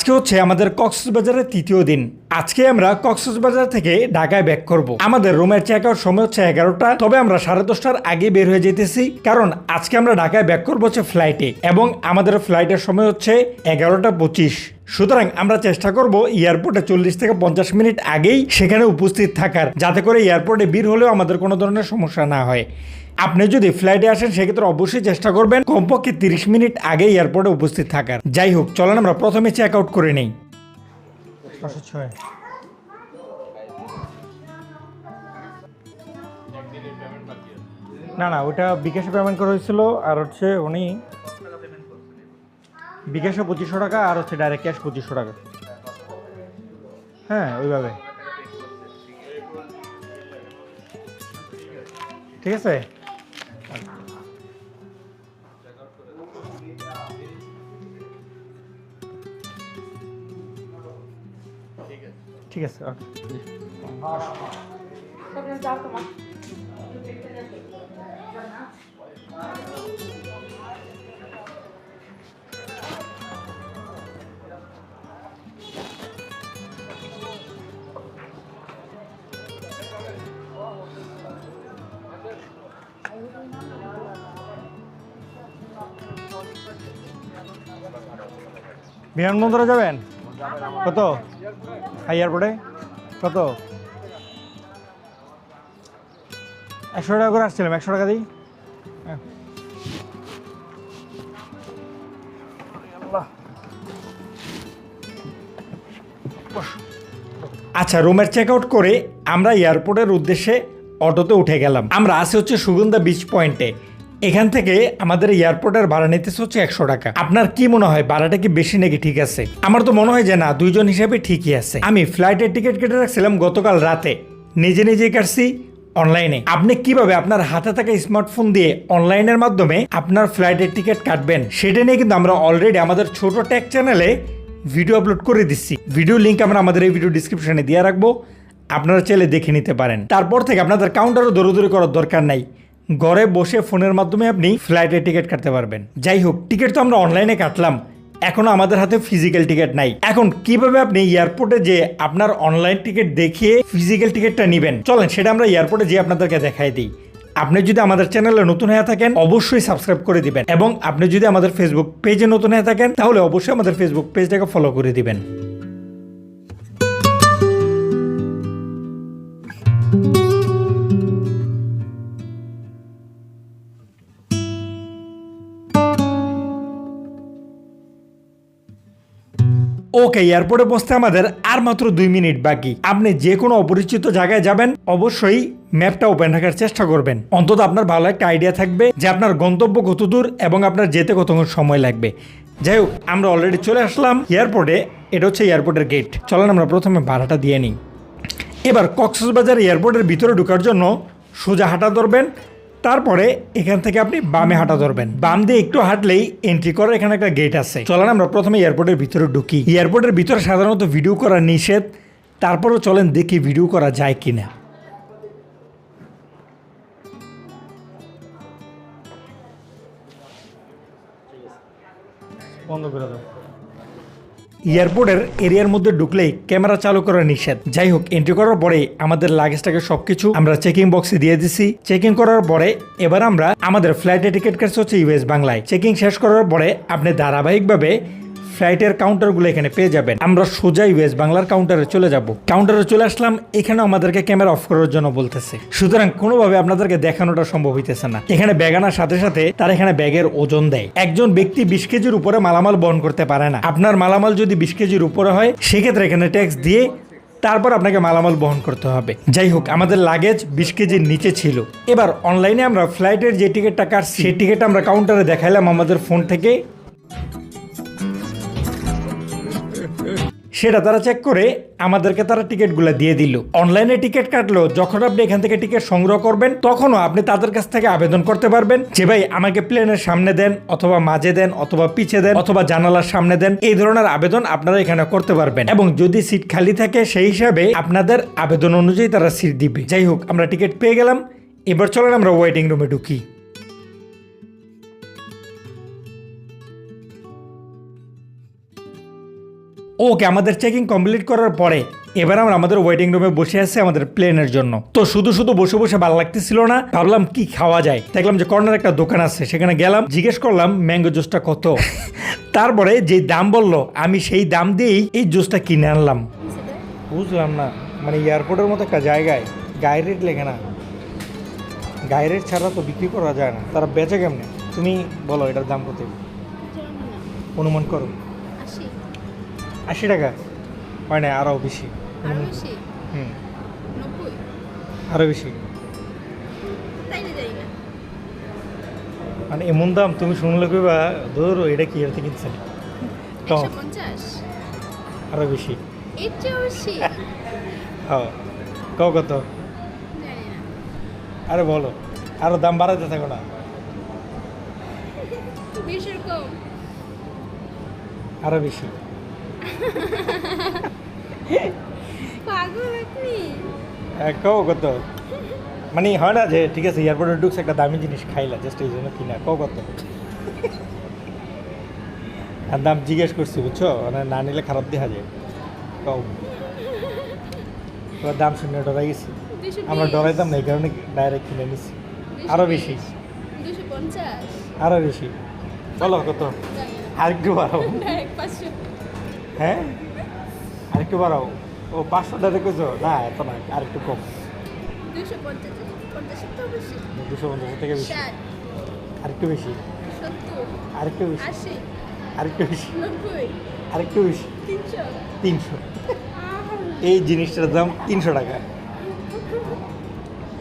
আজকে হচ্ছে আমাদের কক্সবাজারের তৃতীয় দিন। আজকে আমরা কক্সবাজার থেকে ঢাকায় ব্যাক করব। আমাদের রুমের চেক আউট সময় হচ্ছে এগারোটা। তবে আমরা সাড়ে দশটার আগে বের হয়ে যেতেছি। কারণ আজকে আমরা ঢাকায় ব্যাক করব হচ্ছে ফ্লাইটে এবং আমাদের ফ্লাইটের সময় হচ্ছে এগারোটা পঁচিশ। সুতরাং আমরা চেষ্টা করব এয়ারপোর্টে চল্লিশ থেকে পঞ্চাশ মিনিট আগেই সেখানে উপস্থিত থাকার। যাতে করে এয়ারপোর্টে ভিড় হলেও আমাদের কোনো ধরনের সমস্যা না হয়। আপনি যদি ফ্লাইটে আসেন, সেক্ষেত্রে অবশ্যই চেষ্টা করবেন কমপক্ষে তিরিশ মিনিট আগে এয়ারপোর্টে উপস্থিত থাকার। যাই হোক, চলেন আমরা প্রথমে চেক আউট করে নেই। না না, ওটা বিকাশে পেমেন্ট করা হয়েছিল, আর হচ্ছে উনি বিকাশে পঁচিশশো টাকা, আর হচ্ছে ডাইরেক্ট ক্যাশ পঁচিশশো টাকা। হ্যাঁ ওইভাবে। ঠিক আছে? ঠিক আছে ওকে বিমানবন্দরে যাবেন? কত? হাই এয়ারপোর্টে কত? একশো টাকা করে আসছিলাম, একশো টাকা দিই। হ্যাঁ। আচ্ছা রুমের চেক আউট করে আমরা এয়ারপোর্টের উদ্দেশ্যে অটোতে উঠে গেলাম। আমরা আসে হচ্ছে সুগন্ধা বিচ পয়েন্টে এখান থেকে আমাদের এয়ারপোর্টের ভাড়া নিতেছে হচ্ছে একশো টাকা। আপনার কি মনে হয়, ভাড়াটা কি বেশি নাকি ঠিক আছে? আমার তো মনে হয় যে না, দুইজন হিসাবে ঠিকই আছে। আমি ফ্লাইটের টিকিট কেটে রাখছিলাম গতকাল রাতে। নিজে নিজেই কাটছি অনলাইনে। আপনি কীভাবে আপনার হাতে থাকা স্মার্টফোন দিয়ে অনলাইনের মাধ্যমে আপনার ফ্লাইটের টিকিট কাটবেন, সেটা নিয়ে কিন্তু আমরা অলরেডি আমাদের ছোট ট্যাগ চ্যানেলে ভিডিও আপলোড করে দিচ্ছি। ভিডিও লিঙ্ক আমরা আমাদের এই ভিডিও ডিসক্রিপশনে দিয়ে রাখব। আপনারা চাইলে দেখে নিতে পারেন। তারপর থেকে আপনাদের কাউন্টারও দৌড়দৌড়ি করার দরকার নাই। ঘরে বসে ফোনের মাধ্যমে আপনি ফ্লাইটের টিকিট কাটতে পারবেন। যাই হোক টিকিট তো আমরা অনলাইনে কাটলাম। এখনও আমাদের হাতে ফিজিক্যাল টিকিট নাই। এখন কীভাবে আপনি এয়ারপোর্টে যে আপনার অনলাইন টিকিট দেখিয়ে ফিজিক্যাল টিকিটটা নেবেন? চলেন, সেটা আমরা এয়ারপোর্টে যে আপনাদেরকে দেখাই দিই। আপনি যদি আমাদের চ্যানেলে নতুন হয়ে থাকেন, অবশ্যই সাবস্ক্রাইব করে দিবেন। এবং আপনি যদি আমাদের ফেসবুক পেজে নতুন হয়ে থাকেন, তাহলে অবশ্যই আমাদের ফেসবুক পেজটাকে ফলো করে দিবেন। ওকে এয়ারপোর্টে বসতে আমাদের আর মাত্র দুই মিনিট বাকি। আপনি যে কোনো অপরিচিত জায়গায় যাবেন, অবশ্যই ম্যাপটা ওপেন রাখার চেষ্টা করবেন। অন্তত আপনার ভালো একটা আইডিয়া থাকবে যে আপনার গন্তব্য কত দূর এবং আপনার যেতে কতক্ষণ সময় লাগবে। যাই হোক, আমরা অলরেডি চলে আসলাম এয়ারপোর্টে এটা হচ্ছে এয়ারপোর্টের গেট চলেন আমরা প্রথমে ভাড়াটা দিয়ে নিই। এবার কক্সবাজার এয়ারপোর্টের ভিতরে ঢোকার জন্য সোজা হাঁটা ধরবেন। তারপরে এখান থেকে আপনি বামে হাঁটা ধরবেন। বাম দিয়ে একটু হাঁটলেই এন্ট্রি করার এখানে একটা গেট আছে। চলেন আমরা প্রথমে এয়ারপোর্টের ভিতরে ঢুকি। এয়ারপোর্টের ভিতরে সাধারণত ভিডিও করা নিষেধ। তারপরেও চলেন দেখি ভিডিও করা যায় কিনা। বন্ধ করে দাও। এয়ারপোর্টের এরিয়ার মধ্যে ঢুকলেই ক্যামেরা চালু করা নিষেধ। যাই হোক এন্ট্রি করার পরে আমাদের লাগেজটাকে সবকিছু আমরা চেকিং বক্সে দিয়ে দিছি। চেকিং করার পরে এবার আমরা আমাদের ফ্লাইটে টিকিট কাটছে হচ্ছে ইউএস বাংলায়। চেকিং শেষ করার পরে আপনি ধারাবাহিকভাবে ফ্লাইটের কাউন্টারগুলো এখানে পেয়ে যাবেন। আমরা সোজাই ইউএস বাংলার কাউন্টারে চলে যাব। কাউন্টারে চলে আসলাম, এখানেও আমাদেরকে ক্যামেরা অফ করার জন্য বলতেছে। সুতরাং কোনোভাবে আপনাদেরকে দেখানোটা সম্ভব হইতেছে না। এখানে ব্যাগ আনার সাথে সাথে তারা এখানে ব্যাগের ওজন দেয়। একজন ব্যক্তি বিশ কেজির উপরে মালামাল বহন করতে পারে না। আপনার মালামাল যদি বিশ কেজির উপরে হয়, সেক্ষেত্রে এখানে ট্যাক্স দিয়ে তারপর আপনাকে মালামাল বহন করতে হবে। যাই হোক, আমাদের লাগেজ বিশ কেজির নিচে ছিল। এবার অনলাইনে আমরা ফ্লাইটের যে টিকিটটা কাটছি, সেই টিকিট আমরা কাউন্টারে দেখাইলাম আমাদের ফোন থেকে। সেটা তারা চেক করে, আমাদেরকে তারা টিকিটগুলো দিয়ে দিল। অনলাইনে টিকিট কাটলো, যখন আপনি এখান থেকে টিকিট সংগ্রহ করবেন, তখনও আপনি তাদের কাছ থেকে আবেদন করতে পারবেন। যে ভাই, আমাকে প্লেনের সামনে দেন, অথবা মাঝে দেন, অথবা পিছে দেন, অথবা জানালার সামনে দেন, এই ধরনের আবেদন আপনারা এখানে করতে পারবেন। এবং যদি সিট খালি থাকে, সেই হিসাবে আপনাদের আবেদন অনুযায়ী তারা সিট দিবে। যাই হোক, আমরা টিকিট পেয়ে গেলাম। এবার চলেন আমরা ওয়েটিং রুমে ঢুকি। ওকে আমাদের চেকিং কমপ্লিট করার পরে এবার আমরা আমাদের ওয়েটিং রুমে বসে আছি আমাদের প্লেনের জন্য। তো শুধু শুধু বসে বসে ভালো লাগতেছিল না ভাবলাম কি খাওয়া যায়। দেখলাম যে কর্নার একটা দোকান আছে সেখানে গেলাম জিজ্ঞেস করলাম ম্যাঙ্গো জুসটা কত? তারপরে যে দাম বলল আমি সেই দাম দিয়েই এই জুসটা কিনে আনলাম। বুঝলাম না মানে এয়ারপোর্টের মতো একটা জায়গায় গায়ে রেট লেখে না। গায়ে রেট ছাড়া তো বিক্রি করা যায় না। তারা বেচে কেমনে? তুমি বলো এটার দাম কত? অনুমান করো। আশি টাকা? হয় না আরও বেশি। হুম। আরও বেশি। মানে এমন দাম তুমি শুনলে কইবা ধরো এটা কি এর থেকে কিনছেন একশো পঞ্চাশ? আরও বেশি। হ্যাঁ। কও কত? আরে বলো আরও দাম বাড়াতে থাকো না। কম। আরও বেশি। কও কত? মানে হয় না যে ঠিক আছে এয়ারপোর্টে ঢুকছে একটা দামি জিনিস খাইলা জাস্ট এই জন্য কিনা কও কত? আর দাম জিজ্ঞেস করছি বুঝছ? মানে না নিলে খারাপ দেখা যায়। কও। তোমার দাম শুনে ডরাই গেছি। আমরা ডরাইতাম না এই কারণে ডাইরেক্ট কিনে নিছি। আরও বেশি। আরও বেশি। বলো কত? বাড়াও। ডাইরেক্ট পাঁচশো। হ্যাঁ আরেকটু বাড়াও। ও পাঁচশো ডাইরেক্ট কইছো না এত না আরেকটু কম। দুশো পঞ্চাশ থেকে বেশি। আরেকটু বেশি। আরেকটু বেশি। আরেকটু বেশি। আরেকটু বেশি। তিনশো। তিনশো। এই জিনিসটার দাম তিনশো টাকা।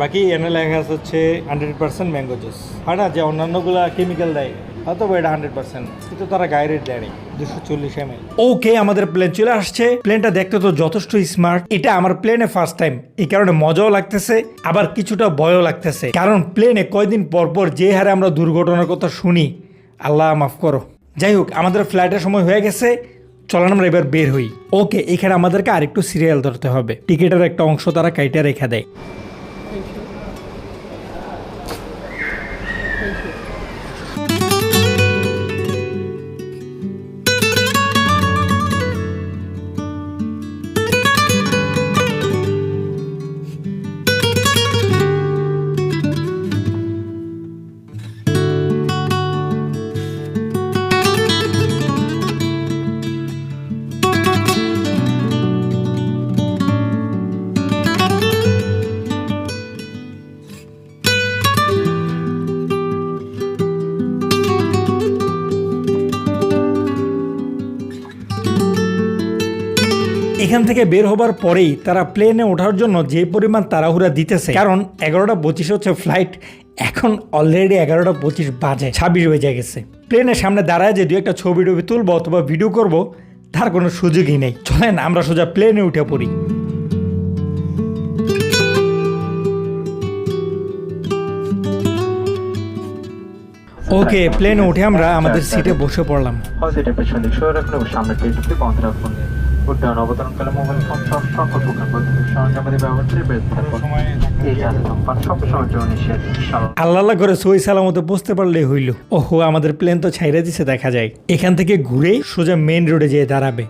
বাকি এনে লেখা আছে হচ্ছে হান্ড্রেড পার্সেন্ট ম্যাঙ্গো জুস হয় না যে অন্যান্যগুলা কেমিক্যাল দেয়? হয়তো এটা হান্ড্রেড পার্সেন্ট কিন্তু তারা গায়ে রেট দেয় দুশো ওকে আমাদের প্লেন চলে আসছে। প্লেনটা দেখতে তো যথেষ্ট স্মার্ট এটা আমার প্লেনে ফার্স্ট টাইম এই কারণে মজাও লাগতেছে, আবার কিছুটা ভয়ও লাগতেছে। কারণ প্লেনে কয়দিন পর পর যে হারে আমরা দুর্ঘটনার কথা শুনি, আল্লাহ মাফ করো। যাই হোক, আমাদের ফ্লাইটের সময় হয়ে গেছে। চলেন আমরা এবার বের হই। ওকে এখানে আমাদেরকে আরেকটু সিরিয়াল ধরতে হবে। টিকিটের একটা অংশ তারা কাইটে রেখে দেয়। এখান থেকে বের হবার পরেই তারা প্লেনে ওঠার জন্য যে পরিমাণ তাড়াহুড়া দিতেছে। কারণ এগারোটা পঁচিশ হচ্ছে ফ্লাইট এখন অলরেডি এগারোটা পঁচিশ বাজে, ছাব্বিশ বেজে গেছে। প্লেনের সামনে দাঁড়ায় যে দু একটা ছবি টবি তুলবো অথবা ভিডিও করব, তার কোনো সুযোগই নেই। চলেন, আমরা সোজা প্লেনে উঠে পড়ি। ওকে প্লেনে উঠে আমরা আমাদের সিটে বসে পড়লাম। হজেটের উড্ডয়ন অবতরণকালে মোবাইল ফোন সহ সকল প্রকার বৈদ্যুতিক সরঞ্জামাদি ব্যবহার করে বেরোতে থাকুন। এই জাহাজে ধূমপান সবসময়ের জন্য নিষেধ আল্লাহ আল্লাহ করে সই সালামতে বুঝতে পারলেই হইল। ওহো আমাদের প্লেন তো ছাইরা দিছে দেখা যায়। এখান থেকে ঘুরে সোজা মেইন রোডে যেয়ে দাঁড়াবে।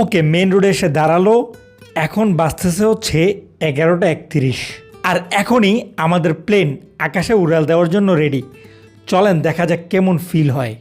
ওকে মেন রোডে এসে দাঁড়াল। এখন বাঁচতেছে হচ্ছে এগারোটা একত্রিশ। আর এখনই আমাদের প্লেন আকাশে উড়াল দেওয়ার জন্য রেডি চলেন দেখা যাক কেমন ফিল হয়।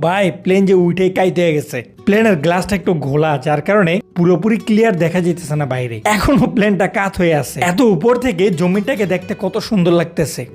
ভাই প্লেন যে উঠে কাইতে গেছে। প্লেনের গ্লাসটা একটু ঘোলা যার কারণে পুরোপুরি ক্লিয়ার দেখা যেতেছে না বাইরে। এখনও প্লেনটা কাত হয়ে আছে। এত উপর থেকে জমিটাকে দেখতে কত সুন্দর লাগতেছে।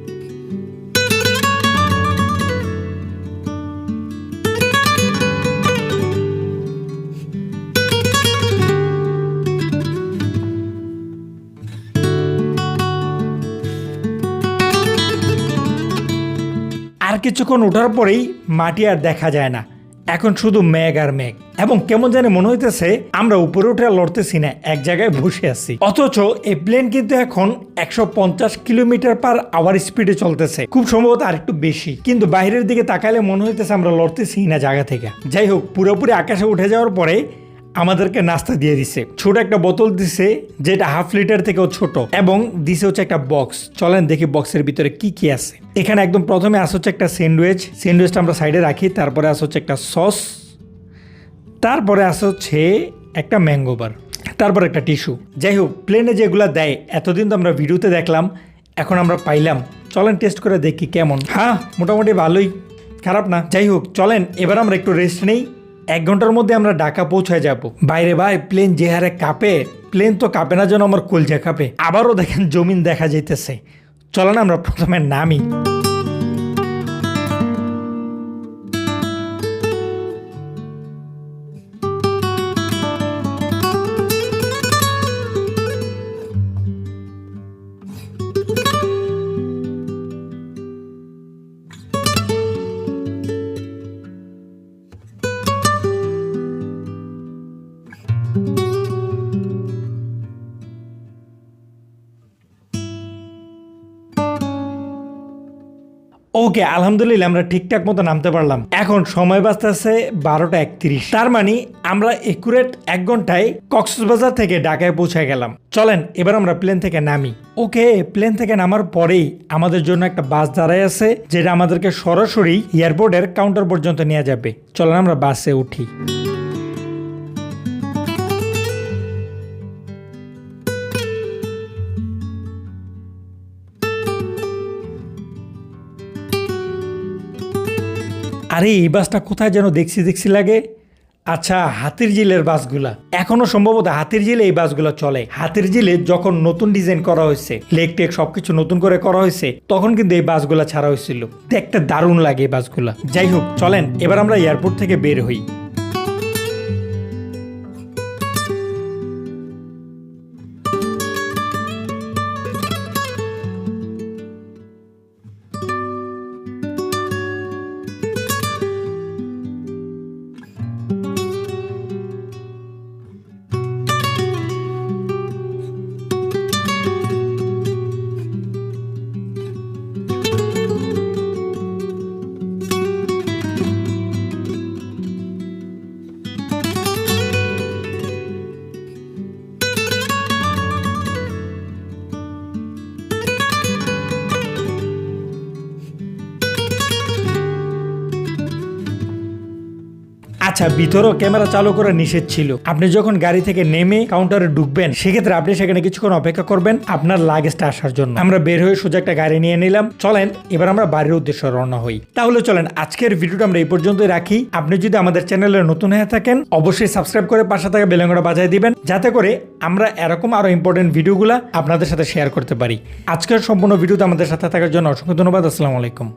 আর কিছুক্ষণ ওঠার পরেই মাটি আর দেখা যায় না। এখন শুধু মেঘ আর মেঘ। এবং কেমন জানি মনে হইতেছে আমরা উপরে উঠে লড়তেছি না, এক জায়গায় বসে আছি। অথচ এই প্লেন কিন্তু এখন একশো পঞ্চাশ কিলোমিটার পার আওয়ার স্পিডে চলতেছে। খুব সম্ভবত আর একটু বেশি। কিন্তু বাইরের দিকে তাকালে মনে হইতেছে আমরা লড়তেছি না জায়গা থেকে। যাই হোক, পুরোপুরি আকাশে উঠে যাওয়ার পরে আমাদেরকে নাস্তা দিয়ে দিছে। ছোট একটা বোতল দিছে, যেটা হাফ লিটার থেকেও ছোট, এবং দিছে হচ্ছে একটা বক্স। চলেন দেখি বক্সের ভিতরে কি কি আছে। এখানে একদম প্রথমে আসে হচ্ছে একটা স্যান্ডউইচ। স্যান্ডউইচটা আমরা সাইডে রাখি, তারপরে আসে হচ্ছে একটা সস। তারপরে আসে হচ্ছে একটা ম্যাঙ্গো বার। তারপর একটা টিস্যু। যাই হোক প্লেনে যেগুলো দেয়, এতদিন তো আমরা ভিডিওতে দেখলাম, এখন আমরা পাইলাম। চলেন টেস্ট করে দেখি কেমন। হ্যাঁ মোটামুটি ভালোই। খারাপ না। যাই হোক, চলেন, এবার আমরা একটু রেস্ট নেই। এক ঘণ্টার মধ্যে আমরা ঢাকা পৌঁছায় যাব। বাইরে ভাই প্লেন যে হারে কাঁপে প্লেন তো কাঁপে না যেন আমার কলজা কাঁপে। আবারও দেখেন জমিন দেখা যাইতেছে। চলেন আমরা প্রথমে নামি। ওকে, আলহামদুলিল্লাহ, আমরা ঠিকঠাক মতো নামতে পারলাম। এখন সময় বাঁচতে আছে বারোটা একত্রিশ। তার মানে আমরা একুরেট এক ঘন্টায় কক্সবাজার থেকে ঢাকায় পৌঁছে গেলাম। চলেন, এবার আমরা প্লেন থেকে নামি। ওকে প্লেন থেকে নামার পরেই আমাদের জন্য একটা বাস দাঁড়ায় আছে, যেটা আমাদেরকে সরাসরি এয়ারপোর্টের কাউন্টার পর্যন্ত নিয়ে যাবে। চলেন, আমরা বাসে উঠি। আরে, এই বাসটা কোথায় যেন দেখছি দেখছি লাগে? আচ্ছা হাতির জিলের বাসগুলা। এখনও সম্ভবত হাতির জিলে এই বাসগুলো চলে। হাতির জিলে যখন নতুন ডিজাইন করা হয়েছে, লেক টেক সবকিছু নতুন করে করা হয়েছে, তখন কিন্তু এই বাসগুলা ছাড়া হয়েছিল। দেখতে দারুণ লাগে এই বাসগুলা। যাই হোক, চলেন, এবার আমরা এয়ারপোর্ট থেকে বের হই। আচ্ছা ভিতরেও ক্যামেরা চালু করা নিষেধ ছিল। আপনি যখন গাড়ি থেকে নেমে কাউন্টারে ঢুকবেন, সেক্ষেত্রে আপনি সেখানে কিছুক্ষণ অপেক্ষা করবেন আপনার লাগেজটা আসার জন্য। আমরা বের হয়ে সোজা একটা গাড়ি নিয়ে নিলাম। চলেন, এবার আমরা বাড়ির উদ্দেশ্যে রওনা হই। তাহলে চলেন, আজকের ভিডিওটা আমরা এই পর্যন্তই রাখি। আপনি যদি আমাদের চ্যানেলে নতুন হয়ে থাকেন, অবশ্যই সাবস্ক্রাইব করে পাশে থাকা বেলঙ্গটা বাজায় দিবেন। যাতে করে আমরা এরকম আরও ইম্পর্টেন্ট ভিডিওগুলো আপনাদের সাথে শেয়ার করতে পারি। আজকের সম্পূর্ণ ভিডিওতে আমাদের সাথে থাকার জন্য অসংখ্য ধন্যবাদ। আসসালামু আলাইকুম।